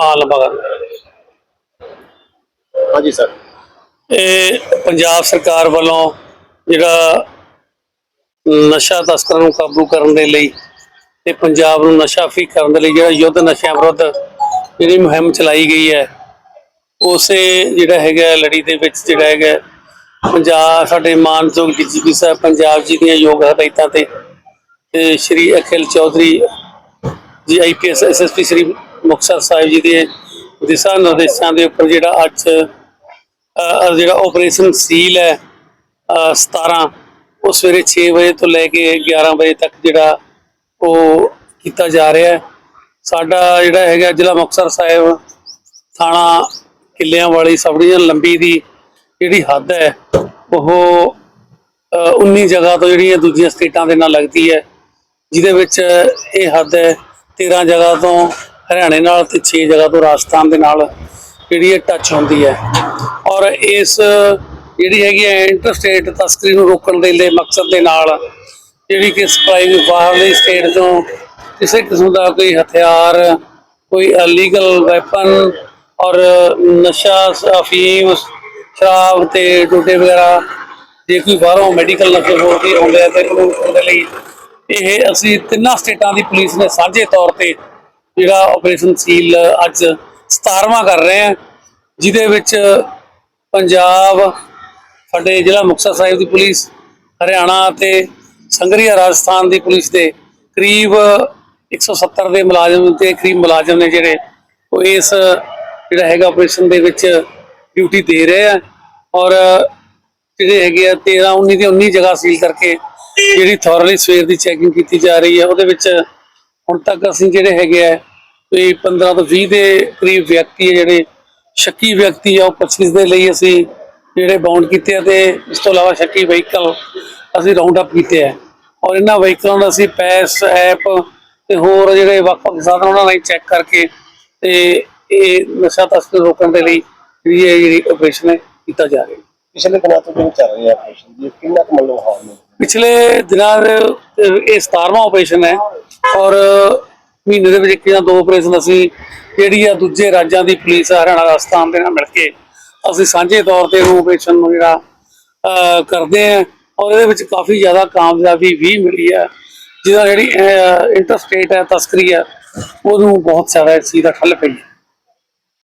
ਮਗਰ। ਹਾਂਜੀ ਸਰ। ਇਹ ਪੰਜਾਬ ਸਰਕਾਰ ਵੱਲੋਂ ਜਿਹੜਾ ਨਸ਼ਾ ਤਸਕਰਾਂ ਨੂੰ ਕਾਬੂ ਕਰਨ ਦੇ ਲਈ ਤੇ ਪੰਜਾਬ ਨੂੰ ਨਸ਼ਾ ਫ੍ਰੀ ਕਰਨ ਦੇ ਲਈ ਜਿਹੜਾ ਯੁੱਧ ਨਸ਼ਿਆਂ ਵਿਰੁੱਧ ਜਿਹੜੀ ਮੁਹਿੰਮ ਚਲਾਈ ਗਈ ਹੈ ਉਸੇ ਜਿਹੜਾ ਹੈਗਾ ਲੜੀ ਦੇ ਵਿੱਚ ਜਿਹੜਾ ਹੈਗਾ ਪੰਜਾਬ ਸਾਡੇ ਮਾਨਯੋਗ ਡੀਜੀਪੀ ਸਾਹਿਬ ਪੰਜਾਬ ਜੀ ਦੀਆਂ ਯੋਗ ਹਦਾਇਤਾਂ ਤੇ ਤੇ ਸ਼੍ਰੀ ਅਖਿਲ ਚੌਧਰੀ ਜੀ ਆਈਪੀਐਸ ਐਸਐਸਪੀ ਸ਼੍ਰੀ ਮੁਕਤਸਰ ਸਾਹਿਬ ਜੀ ਦੇ ਦਿਸ਼ਾ ਨਿਰਦੇਸ਼ਾਂ ਦੇ ਉੱਪਰ ਜਿਹੜਾ ਅੱਜ ਜਿਹੜਾ ਆਪਰੇਸ਼ਨ ਸੀਲ ਹੈ, ਅਹ 17 ਉਹ ਸਵੇਰੇ 6 ਵਜੇ ਤੋਂ ਲੈ ਕੇ 11 ਵਜੇ ਤੱਕ ਜਿਹੜਾ ਉਹ ਕੀਤਾ ਜਾ ਰਿਹਾ ਹੈ। ਸਾਡਾ ਜਿਹੜਾ ਹੈਗਾ ਜ਼ਿਲ੍ਹਾ ਮੁਕਤਸਰ ਸਾਹਿਬ, ਥਾਣਾ ਕਿੱਲਿਆਂ ਵਾਲੀ ਸਬ ਡਿਵੀਜ਼ਨ ਲੰਬੀ ਦੀ ਜਿਹੜੀ ਹੱਦ ਹੈ, ਉਹ, ਅਹ 19 ਜਗ੍ਹਾ ਤੋਂ ਜਿਹੜੀਆਂ ਦੂਜੀਆਂ ਸਟੇਟਾਂ ਦੇ ਨਾਲ ਲੱਗਦੀ ਹੈ, ਜਿਹਦੇ ਵਿੱਚ ਇਹ ਹੱਦ ਹੈ 13 ਜਗ੍ਹਾ ਤੋਂ ਹਰਿਆਣੇ ਨਾਲ ਤੇ 6 ਜਗ੍ਹਾ ਤੋਂ ਰਾਜਸਥਾਨ ਦੇ ਨਾਲ ਜਿਹੜੀ ਇਹ ਟੱਚ ਹੁੰਦੀ ਹੈ। ਔਰ ਇਸ ਜਿਹੜੀ ਹੈਗੀ ਹੈ ਇੰਟਰਸਟੇਟ ਤਸਕਰੀ ਨੂੰ ਰੋਕਣ ਦੇ ਲਈ ਮਕਸਦ ਦੇ ਨਾਲ ਜਿਹੜੀ ਕਿ ਸਪਲਾਈ ਬਾਹਰਲੀ ਸਟੇਟ ਤੋਂ ਕਿਸੇ ਕਿਸਮ ਦਾ ਕੋਈ ਹਥਿਆਰ, ਕੋਈ ਅਲੀਗਲ ਵੈਪਨ ਔਰ ਨਸ਼ਾ, ਅਫੀਮ, ਸ਼ਰਾਬ ਤੇ ਟੋਟੇ ਵਗੈਰਾ ਜੇ ਕੋਈ ਬਾਹਰੋਂ ਮੈਡੀਕਲ ਨਸ਼ੇ ਹੋਰ ਵੀ ਆਉਂਦੇ ਆ ਤੇ ਉਹਦੇ ਲਈ ਇਹ ਅਸੀਂ ਤਿੰਨਾਂ ਸਟੇਟਾਂ ਦੀ ਪੁਲਿਸ ਨੇ ਸਾਂਝੇ ਤੌਰ ਤੇ ਜਿਹੜਾ ਆਪਰੇਸ਼ਨ ਸੀਲ ਅੱਜ 17ਵਾਂ ਕਰ ਰਹੇ ਆ ਜਿਹਦੇ ਵਿੱਚ ਪੰਜਾਬ, ਸਾਡੇ ਜ਼ਿਲ੍ਹਾ ਮੁਕਤਸਰ ਸਾਹਿਬ ਦੀ ਪੁਲਿਸ, ਹਰਿਆਣਾ ਅਤੇ ਸੰਗਰੀਆ ਰਾਜਸਥਾਨ ਦੀ ਪੁਲਿਸ ਦੇ ਕਰੀਬ 170 ਦੇ ਮੁਲਾਜ਼ਮ ਤੇ ਕਰੀਬ ਮੁਲਾਜ਼ਮ ਨੇ ਜਿਹੜੇ ਉਹ ਇਸ ਜਿਹੜਾ ਹੈਗਾ ਆਪਰੇਸ਼ਨ ਦੇ ਵਿੱਚ ਡਿਊਟੀ ਦੇ ਰਹੇ ਆ ਔਰ ਜਿਹੜੇ ਹੈਗੇ ਆ 13 19 ਦੀ 19 ਜਗ੍ਹਾ ਸੀਲ ਕਰਕੇ ਜਿਹੜੀ ਥੋਰਲੀ ਸਵੇਰ ਦੀ ਚੈਕਿੰਗ ਕੀਤੀ ਜਾ ਰਹੀ ਹੈ, ਉਹਦੇ ਵਿੱਚ ਹੁਣ ਤੱਕ ਅਸੀਂ ਜਿਹੜੇ ਹੈਗੇ ਆ, ਕੋਈ 15 ਤੋਂ 20 ਦੇ ਕਰੀਬ ਵਿਅਕਤੀ ਹੈ ਜਿਹੜੇ, ਸ਼ੱਕੀ ਵਿਅਕਤੀ ਆ, ਉਹ ਪੁੱਛਗਿੱਛ ਦੇ ਲਈ ਅਸੀਂ ਜਿਹੜੇ ਬਾਉਂਡ ਕੀਤੇ ਆ ਤੇ ਇਸ ਤੋਂ ਇਲਾਵਾ ਸ਼ੱਕੀ ਵਹੀਕਲ ਅਸੀਂ ਰਾਉਂਡ ਅਪ ਕੀਤੇ ਆ। ਔਰ ਇਹਨਾਂ ਵਹੀਕਲਾਂ ਦਾ ਅਸੀਂ ਪੈਸ ਐਪ ਤੇ ਹੋਰ ਜਿਹੜੇ ਵੱਖ-ਵੱਖ ਸਾਧਨ ਉਹਨਾਂ ਨਾਲ ਚੈੱਕ ਕਰਕੇ ਤੇ ਇਹ ਨਸ਼ਾ ਤਸਕਰ ਰੋਕਣ ਦੇ ਲਈ ਜਿਹੜੀ ਇਹ ਜਿਹੜੀ ਆਪਰੇਸ਼ਨ ਕੀਤਾ ਜਾ ਰਿਹਾ ਪਿਛਲੇ ਦਿਨਾਂ ਤੋਂ ਚੱਲ ਰਹੀ ਆਪਰੇਸ਼ਨ ਦੀ, ਕਿੰਨਾ ਕੁ ਮਤਲਬ ਹਾਲ ਨੇ? ਪਿਛਲੇ ਦਿਨਾਂ ਦੇ ਇਹ 17ਵਾਂ ਆਪਰੇਸ਼ਨ ਹੈ ਔਰ ਮਹੀਨੇ ਦੇ ਵਿੱਚ ਇੱਕ ਜਾਂ ਦੋ ਆਪਰੇਸ਼ਨ ਅਸੀਂ ਜਿਹੜੀ ਆ ਦੂਜੇ ਰਾਜਾਂ ਦੀ ਪੁਲਿਸ ਹਰਿਆਣਾ, ਰਾਜਸਥਾਨ ਦੇ ਨਾਲ ਮਿਲ ਕੇ ਅਸੀਂ ਸਾਂਝੇ ਤੌਰ ਤੇ ਉਹ ਆਪਰੇਸ਼ਨ ਨੂੰ ਜਿਹੜਾ ਕਰਦੇ ਆ ਔਰ ਇਹਦੇ ਵਿੱਚ ਕਾਫੀ ਜ਼ਿਆਦਾ ਕਾਮਯਾਬੀ ਵੀ ਮਿਲੀ ਹੈ ਜਿਹਦਾ ਜਿਹੜੀ ਇੰਟਰਸਟੇਟ ਹੈ ਤਸਕਰੀ ਹੈ ਉਹਨੂੰ ਬਹੁਤ ਜ਼ਿਆਦਾ ਇਸ ਚੀਜ਼ ਦਾ ਠੱਲ ਪਈ ਹੈ